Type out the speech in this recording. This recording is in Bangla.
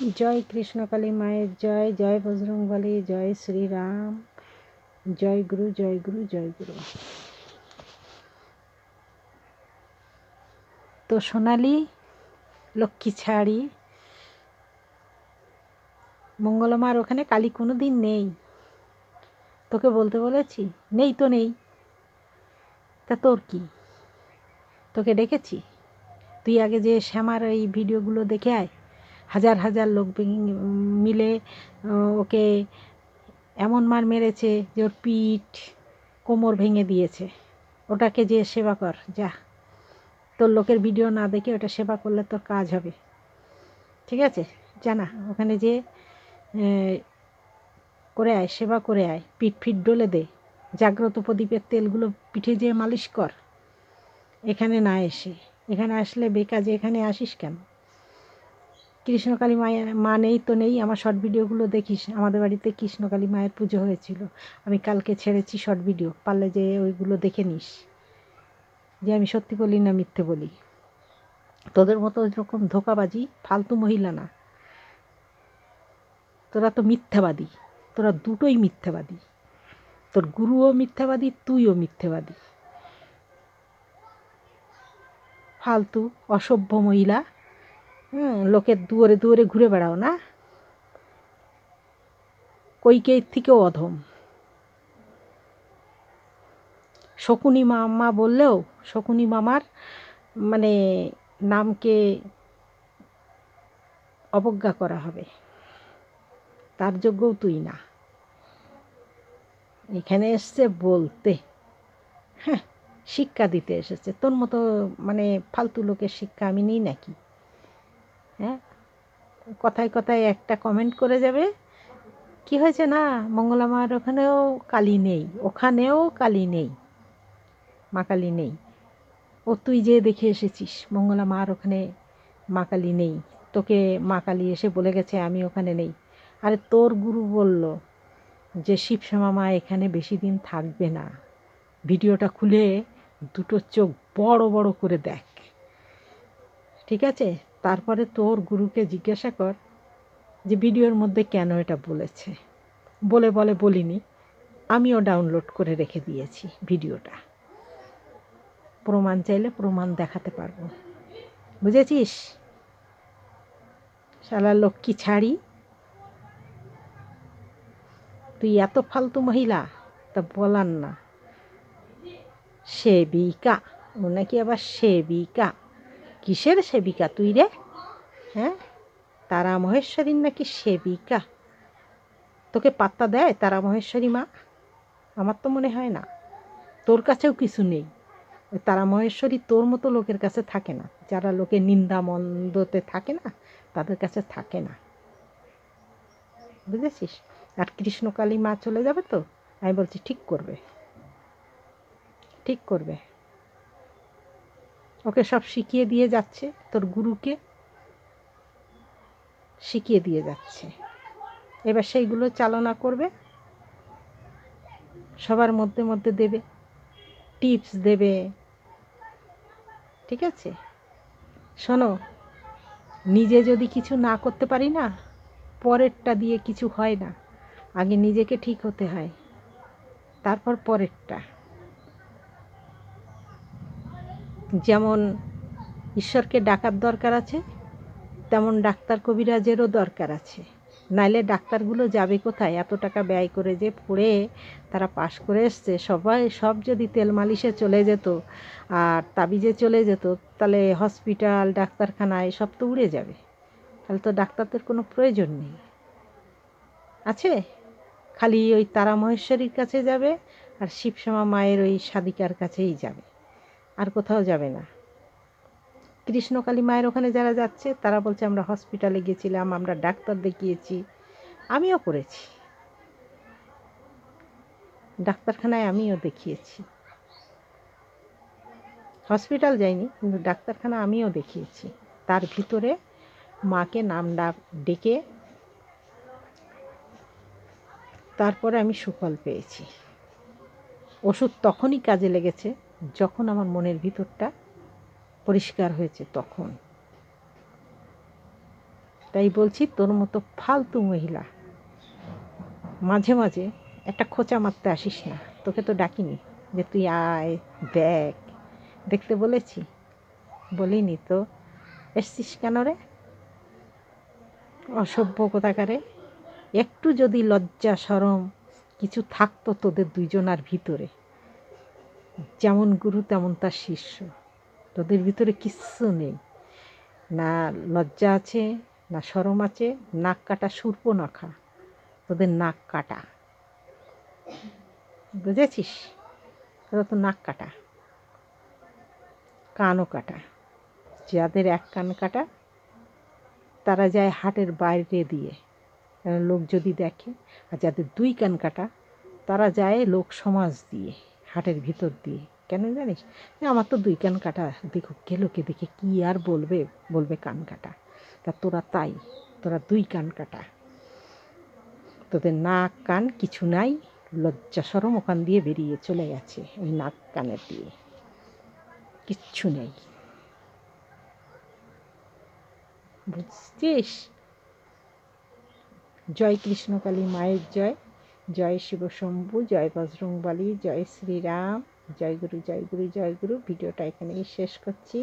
জয় কৃষ্ণকালী মায়ের জয় জয় বজরংবলী, জয় শ্রীরাম, জয় গুরু জয় গুরু জয় গুরু। তো সোনালি, লক্ষ্মী ছাড়ি মঙ্গলমার ওখানে কালী কোনো দিন নেই। তোকে বলতে বলেছি? নেই তো নেই। তা তোর কি? তোকে ডেকেছি? তুই আগে যে শ্যামার এই ভিডিওগুলো দেখে আয়। হাজার হাজার লোক মিলে ওকে এমন মার মেরেছে যে ওর পিঠ, কোমর ভেঙে দিয়েছে। ওটাকে যে সেবা কর, যা। তোর লোকের ভিডিও না দেখে ওটা সেবা করলে তোর কাজ হবে। ঠিক আছে? জানা ওখানে যে করে আয়, সেবা করে আয়, পিঠ ফিট ডলে দে। জাগ্রত প্রদীপের তেলগুলো পিঠে যেয়ে মালিশ কর। এখানে না এসে, এখানে আসলে বেকাজে এখানে আসিস কেন? কৃষ্ণকালী মায়ের মা নেই তো নেই, আমার শর্ট ভিডিওগুলো দেখিস। আমাদের বাড়িতে কৃষ্ণকালী মায়ের পুজো হয়েছিল। আমি কালকে ছেড়েছি শর্ট ভিডিও পারলে যে ওইগুলো দেখে নিস। যে আমি সত্যি বলি না মিথ্যে বলি। তোদের মতো ওইরকম ধোকাবাজি ফালতু মহিলা না। তোরা তো মিথ্যাবাদী, তোরা দুটোই মিথ্যাবাদী। তোর গুরুও মিথ্যাবাদী, তুইও মিথ্যাবাদী। ফালতু, অসভ্য মহিলা হুম লোকের দুয়ারে দুয়ারে ঘুরে বেড়াও না? কৈকের থেকেও অধম। শকুনি মামা বললেও, শকুনি মামার মানে নামকে অবজ্ঞা করা হবে। তার যোগ্যও তুই না। এখানে এসছে বলতে। হ্যাঁ শিক্ষা দিতে এসেছে। তোর মতো মানে ফালতু লোকের শিক্ষা আমি নিই নাকি? হ্যাঁ? কথায় কথায় একটা কমেন্ট করে যাবে, কি হয়েছে না? মঙ্গলামার ওখানেও কালী নেই, ওখানেও কালী নেই, মা কালী নেই, ও তুই যে দেখে এসেছিস, মঙ্গলা মার ওখানে মা কালী নেই, তোকে মা কালী এসে বলে গেছে আমি ওখানে নেই। আরে তোর গুরু বলল যে, শিবশ্যামা মা এখানে বেশি দিন থাকবে না। ভিডিওটা খুলে দুটো চোখ বড় বড় করে দেখ। ঠিক আছে? তারপরে তোর গুরুকে জিজ্ঞাসা কর যে ভিডিওর মধ্যে কেন এটা বলেছে। বলে বলে বলিনি, আমিও ডাউনলোড করে রেখে দিয়েছি ভিডিওটা। প্রমাণ চাইলে প্রমাণ দেখাতে পারব। বুঝেছিস? শালা লক্ষ্মী ছাড়ি? তুই এত ফালতু মহিলা, তা বলার না। সেবিকা, ও নাকি আবার সেবিকা। কিসের সেবিকা তুই রে? হ্যাঁ? তারা মহেশ্বরীর নাকি সেবিকা? তোকে পাত্তা দেয় তারা মহেশ্বরী মা? আমার তো মনে হয় না। তোর কাছেও কিছু নেই। তারা মহেশ্বরী তোর মতো লোকের কাছে থাকে না। যারা লোকে নিন্দা মন্দতে থাকে না, তাদের কাছে থাকে না। বুঝেছিস? আর কৃষ্ণকালী মা চলে যাবে তো? আমি বলছি ঠিক করবে। ঠিক করবে। ওকে সব শিখিয়ে দিয়ে যাচ্ছে, তোর গুরুকে শিখিয়ে দিয়ে যাচ্ছে। এবার সেইগুলো চালনা করবে, সবার মধ্যে মধ্যে দেবে, টিপস দেবে। ঠিক আছে? শোনো, নিজে যদি কিছু না করতে পারি না, পরেরটা দিয়ে কিছু হয় না। আগে নিজেকে ঠিক হতে হয়, তারপর পরেরটা। যেমন ঈশ্বরকে ডাকার দরকার আছে, তেমন ডাক্তার কবিরাজেরও দরকার আছে। নাইলে ডাক্তারগুলো যাবে কোথায়? এত টাকা ব্যয় করে যে পড়ে তারা পাশ করে এসছে। সবাই সব যদি তেল মালিশে চলে যেত আর তাবিজে চলে যেত, তাহলে হসপিটাল, ডাক্তারখানায় সব তো উড়ে যাবে। তাহলে তো ডাক্তারদের কোনো প্রয়োজন নেই। আছে? খালি ওই তারা মহেশ্বরীর কাছে যাবে আর শিবশ্যামা মায়ের ওই সাদিকার কাছেই যাবে। আর কোথাও যাবে না। কৃষ্ণকালী মায়ের ওখানে যারা যাচ্ছে, তারা বলছে, আমরা হসপিটালে গেছিলাম, আমরা ডাক্তার দেখিয়েছি, আমিও করেছি। ডাক্তারখানায় আমিও দেখিয়েছি। হসপিটাল যাইনি, কিন্তু ডাক্তারখানা আমিও দেখিয়েছি। তার ভিতরে মাকে নাম ডাক ডেকে তারপরে আমি সুফল পেয়েছি। ওষুধ তখনই কাজে লেগেছে যখন আমার মনের ভিতরটা পরিষ্কার হয়েছে তখন। তাই বলছি, তোর মতো ফালতু মহিলা, মাঝে মাঝে একটা খোঁচা মারতে আসিস না। তোকে তো ডাকিনি যে তুই আয়, দেখ। দেখতে বলেছি? বলিনি তো। এসছিস কেন রে? অসভ্য কোথাকারে। একটু যদি লজ্জা, সরম কিছু থাকতো তোদের দুইজনার ভিতরে। যেমন গুরু, তেমন তার শিষ্য। তোদের ভিতরে কিচ্ছু নেই। না লজ্জা আছে, না সরম আছে, নাক কাটা সূর্প নাখা তোদের নাক কাটা। বুঝেছিস? তোরা তো নাক কাটা। কানও কাটা। যাদের এক কান কাটা, তারা যায় হাটের বাইরে দিয়ে। লোক যদি দেখে, আর যাদের দুই কান কাটা, তারা যায় লোক সমাজ দিয়ে। হাটের ভিতর দিয়ে। কেন জানিস? আমার তো দুই কান কাটা দেখো কে দেখে কী আর বলবে বলবে কান কাটা। তা তোরা তাই, তোরা দুই কান কাটা। তোদের নাক কান কিছু নাই, লজ্জা সরম ওখান দিয়ে বেরিয়ে চলে গেছে ওই নাক কানের দিয়ে। কিচ্ছু নেই। বুঝছিস? জয় কৃষ্ণকালী মায়ের জয়। জয় শিব শম্ভু, জয় বজরংবলী, জয় শ্রীরাম, জয় গুরু জয় গুরু জয় গুরু। ভিডিওটা এখানেই শেষ করছি।